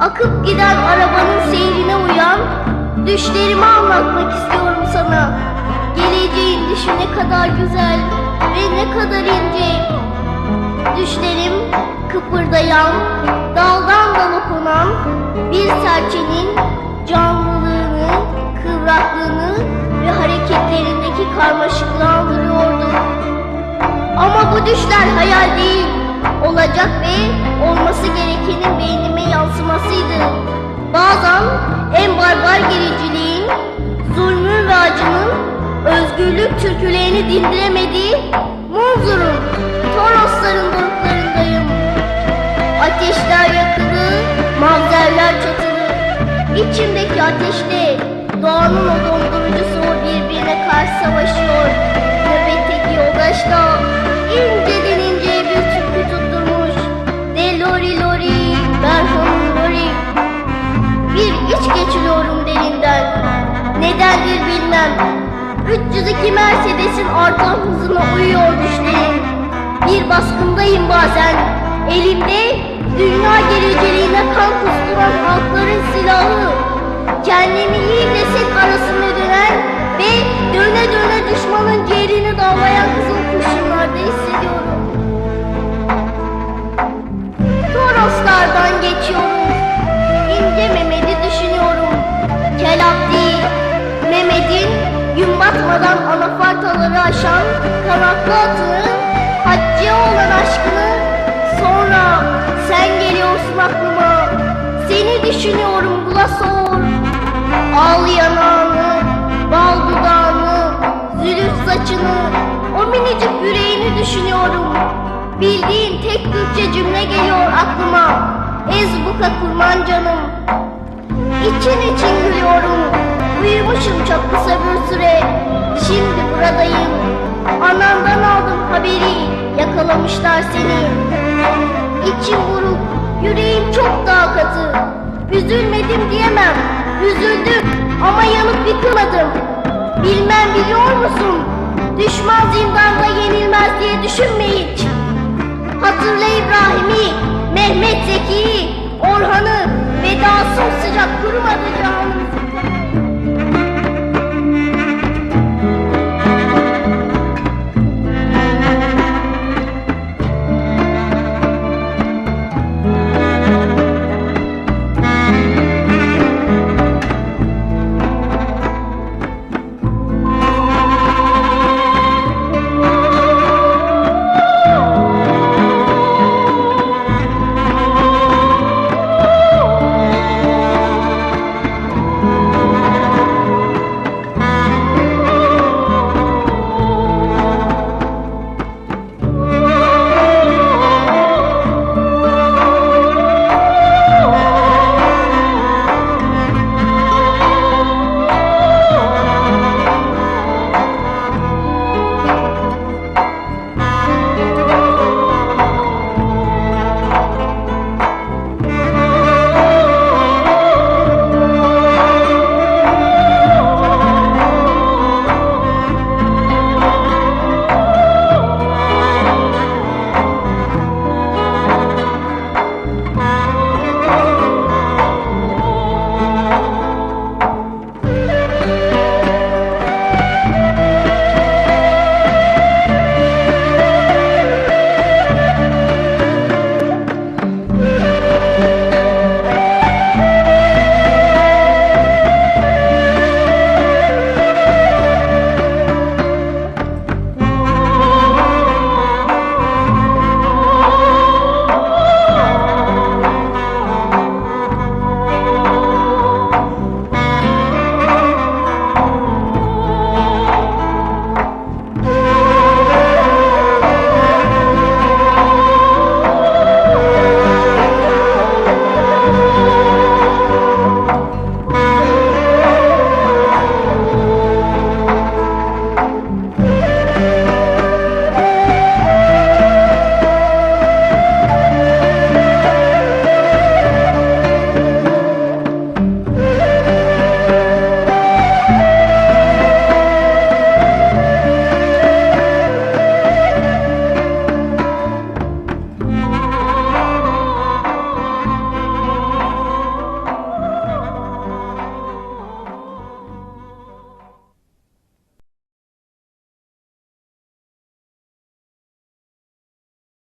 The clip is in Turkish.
Akıp giden arabanın seyrine uyan Düşlerimi anlatmak istiyorum sana. Geleceğin dışı ne kadar güzel ve ne kadar ince. Düşlerim kıpırdayan, daldan dala konan bir serçenin canlılığını, kıvraklığını ve hareketlerindeki karmaşıklığı andırıyordu. Ama bu düşler hayal değil, olacak ve olması gerekenin beynime yansımasıydı. Bazen en barbar gericiliğin, zulmün ve acının özgürlük türkülerini dindiremediği Munzur'un, Torosların doruklarındayım. Ateşler yakılı, mavzerler çatılı. İçimdeki ateşle doğanın o dondurucusu o birbirine karşı savaşıyor. Nöbetteki yoldaşla 302 Mercedes'in artan hızına uyuyor düşlerim. Bir baskındayım bazen. Elimde dünya gereceliğine kan kusturan halkların silahı. Kendimi iyiyle set arasında dönen ve döne döne düşmanın aşan kanatlı atının hacciye olan aşkını sonra sen geliyorsun aklıma. Seni düşünüyorum Glasor. Al yanağını, bal dudağını, zülüf saçını, o minicik yüreğini düşünüyorum. Bildiğin tek Türkçe cümle geliyor aklıma. Ezbuka kurman canım. İçin için gülüyorum. Uyumuşum çok kısa Yakalamışlar seni. İçim buruk. Yüreğim çok daha katı. Üzülmedim diyemem. Üzüldüm ama yanıp yıkılmadım. Bilmem biliyor musun? Düşman zindanda yenilmez diye düşünme hiç. Hatırla İbrahim'i, Mehmet Zeki'yi, Orhan'ı, vedasız sıcak kurumadı canım.